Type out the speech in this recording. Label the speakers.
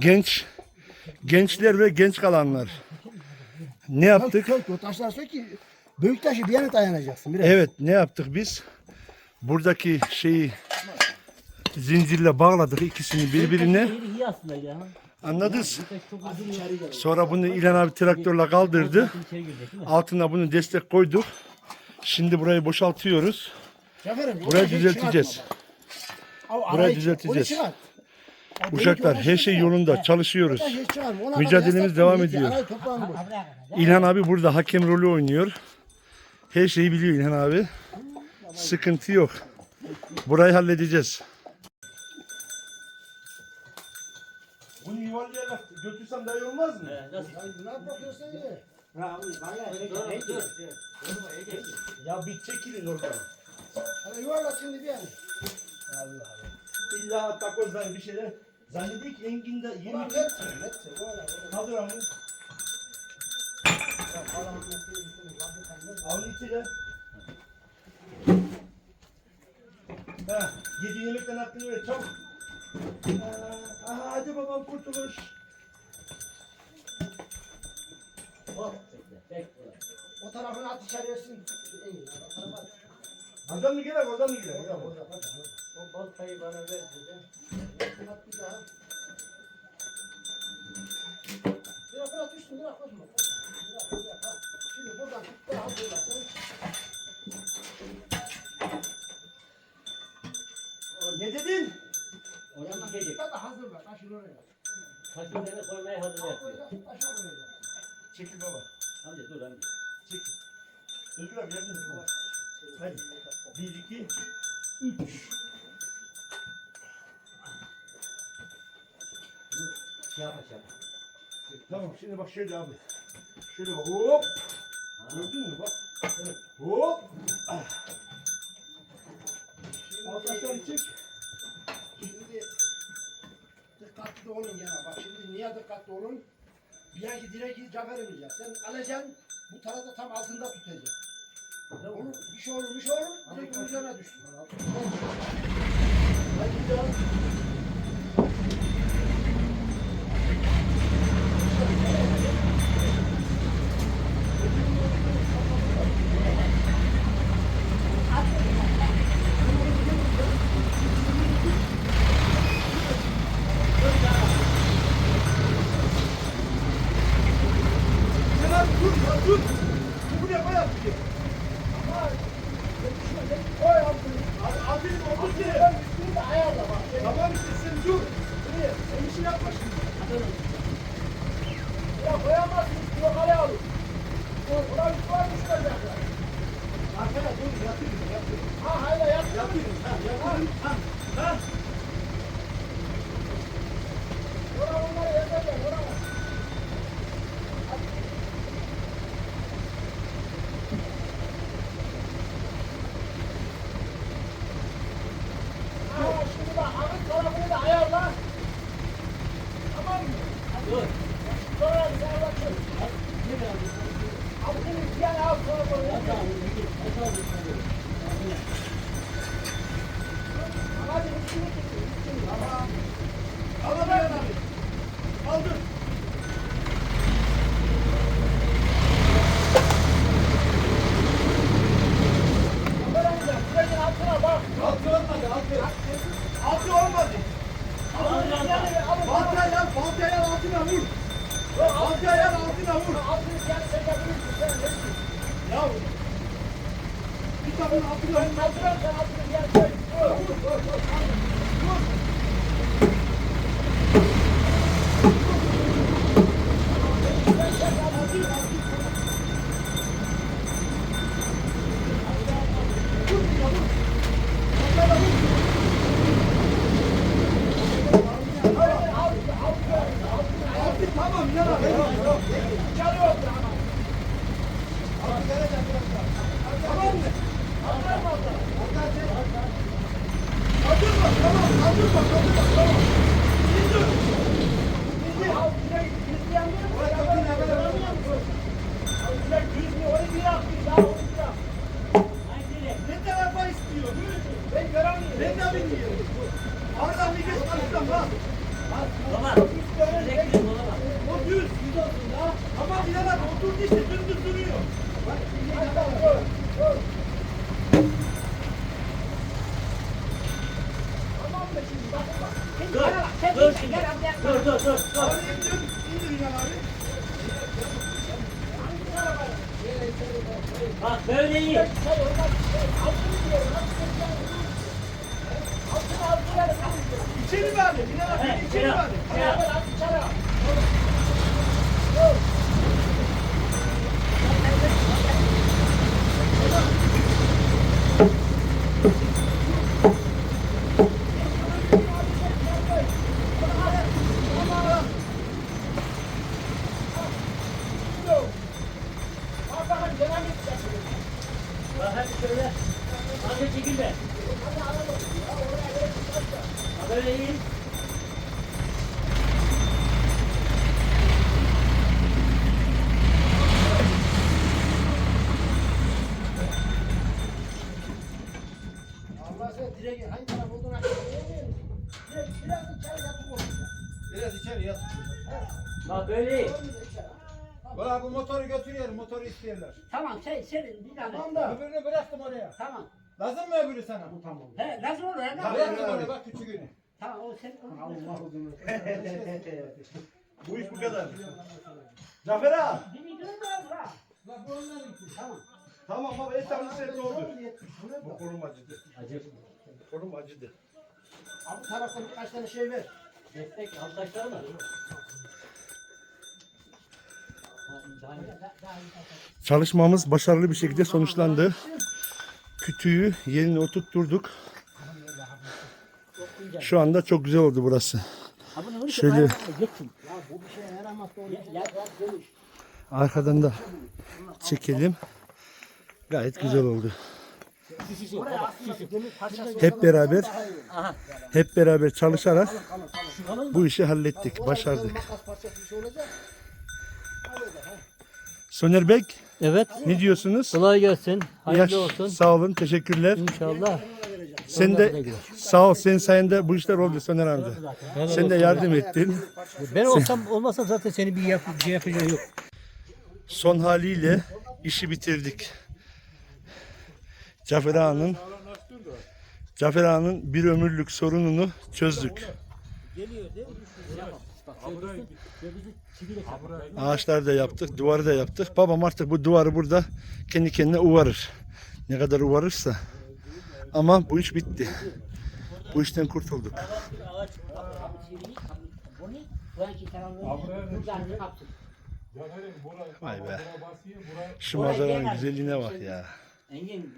Speaker 1: Genç gençler ve genç kalanlar. Ne yaptık?
Speaker 2: Taşlar sök ki büyük taşı bir yana dayanacaksın. Biraz.
Speaker 1: Evet ne yaptık biz? Buradaki şeyi zincirle bağladık ikisini birbirine. Anladınız?
Speaker 3: Uzun
Speaker 1: Sonra bunu İlhan abi traktörle kaldırdı. Altına bunu destek koyduk. Şimdi burayı boşaltıyoruz. Burayı düzelteceğiz. Burayı düzelteceğiz. Uşaklar her şey yolunda çalışıyoruz. Mücadelemiz devam ediyor. İlhan abi burada hakem rolü oynuyor. Her şeyi biliyor İlhan abi. Sıkıntı yok. Burayı halledeceğiz. Bunu yuvarlayarak götürsem daha iyi olmaz mı?
Speaker 3: Nasıl?
Speaker 2: Ne yapıyorsun ya?
Speaker 1: Ya bir çekilin oradan.
Speaker 2: Yuvarla şimdi bir yana.
Speaker 1: İlla takozlar bir şeyler. Zannediyor ki Engin'de
Speaker 2: Ulan
Speaker 1: yeni
Speaker 2: net sen, net yuvarla.
Speaker 1: kaldır ama. Avni içine. Ha, yedi yemekten aklını ver çabuk. Aa, aha, hadi babam kurtuluş.
Speaker 3: Hop.
Speaker 2: O tarafını at. İyi, o tarafa at.
Speaker 1: Buradan mı girer oradan mı girer?
Speaker 2: Orada, orada, orada.
Speaker 3: O baltayı bana ver dedi.
Speaker 2: At bir daha. Bırak, bırak, düştün, bırak, bırak. Bırak, bırak, ha. Şimdi buradan tut, daha buradan. Sen
Speaker 1: Ne dedin?
Speaker 3: Oradan
Speaker 2: yandan
Speaker 3: gidecek.
Speaker 2: tut da hazırla, taşın oraya.
Speaker 3: Taşın üzerine koymaya hazır yapıyor.
Speaker 2: koy, taşı oraya.
Speaker 1: Çekil baba.
Speaker 3: Hadi dur hadi.
Speaker 1: Çekil. Özgür abi yardım et baba. Hadi. Bir, iki, üç.
Speaker 3: Şey yapma şey yapma.
Speaker 1: Tamam şimdi bak şöyle abi. Şöyle hop. Gördün mü bak. Evet. Hop. Ah. Alttan çık.
Speaker 2: Şimdi dikkatli olun gene bak şimdi niye dikkatli olun? Bir yanki direkt cafer inecek. Sen alacaksın bu tarafta tam altında tutacaksın. Onu bir şey olur bir şey olur direkt üzerine düşsün. Hadi bir daha.
Speaker 1: Hemen dur ya dur. Bu ne koy abi.
Speaker 2: Koy altını.
Speaker 1: Abi otur diye.
Speaker 2: Ben üstünü de ayarla bak.
Speaker 1: Tamam işte sen dur.
Speaker 2: Niye? Sen işini yapma şimdi. Ya koyamazsın üstüne kale alın. Ulan var düşürecekler.
Speaker 1: Arkaya dur yatırın yatırın.
Speaker 2: Ha hayla yatırın.
Speaker 1: Yatırın ha yatırın. Ha. Ha.
Speaker 2: Ulan onları yazarlar. Ulan. come. Tamam mı? Kaldırma tamam
Speaker 1: kaldırma kaldırma tamam. Yüzü. Yüzü.
Speaker 2: Yüzü yandı. Oraya kapıyı ne
Speaker 1: kadar alamıyorsun?
Speaker 2: Yüzü yüzü oraya bir yaptı ya. Ne tarafa istiyor?
Speaker 1: Ben göremiyorum. Ben de bilmiyorum. Oradan bir göz karıştım bak.
Speaker 3: Baba. Sürekli dolaba.
Speaker 2: O düz. Düz olsun da. Ama bir yana oturdu işte dümdüz duruyor. Bak. Dur. Dur.
Speaker 3: Dur. şimdi. Dur dur dur. dur. Bak böyle iyi.
Speaker 2: İçeri
Speaker 3: He,
Speaker 2: içeri mi
Speaker 3: içeri.
Speaker 2: abi?
Speaker 3: Hadi şöyle. Hadi çekil. Ha, Böyle iyi.
Speaker 2: Direkt hangi taraf olduğunu açıklayamıyor musun? Direkt biraz içeri yatıp olacak.
Speaker 4: Biraz içeri yat.
Speaker 3: Bak böyle iyi.
Speaker 4: Valla bu motoru götürüyorum, motoru istiyorlar.
Speaker 5: Tamam sen senin bir tane.
Speaker 2: Tamam da.
Speaker 4: Öbürünü bıraktım oraya.
Speaker 5: Tamam.
Speaker 4: Lazım mı öbürü sana?
Speaker 2: Bu tamam.
Speaker 5: He lazım olur.
Speaker 4: Ha, bıraktım oraya bak küçüğünü.
Speaker 5: Tamam o senin.
Speaker 2: Allah uzun
Speaker 1: Bu iş bu kadar. Cafer ağa.
Speaker 5: Beni görmüyor ha.
Speaker 2: La bu onlarınki. Tamam.
Speaker 1: Tamam baba etrafı set oldu.
Speaker 2: Bu ne
Speaker 1: kolum acıdı.
Speaker 3: Acı.
Speaker 1: Kolum acıdı.
Speaker 2: Abi taraftan birkaç tane şey ver.
Speaker 3: Destek alttaşlar mı?
Speaker 1: Çalışmamız başarılı bir şekilde sonuçlandı. Kütüğü yerine oturtturduk. Şu anda çok güzel oldu burası. Şöyle arkadan da çekelim. Gayet güzel oldu. Hep beraber hep beraber çalışarak bu işi hallettik, başardık. Soner Bek
Speaker 6: Evet.
Speaker 1: ne diyorsunuz?
Speaker 6: Kolay gelsin.
Speaker 1: Yaş-
Speaker 6: Hayırlı olsun.
Speaker 1: Sağ olun, teşekkürler.
Speaker 6: İnşallah.
Speaker 1: Sen de sağ ol, senin sayende bu işler oldu Soner amca. Sen de yardım ettin.
Speaker 6: Ben olsam olmasam zaten seni bir yap bir şey yapacağı yok.
Speaker 1: Son haliyle işi bitirdik. Cafer Ağa'nın Cafer Ağa'nın bir ömürlük sorununu çözdük. Ağaçları da yaptık, duvarı da yaptık. Babam artık bu duvarı burada kendi kendine uvarır. Ne kadar uvarırsa. Ama bu iş bitti. Bu işten kurtulduk. Vay be. Şu manzaranın güzelliğine bak ya.
Speaker 3: Engin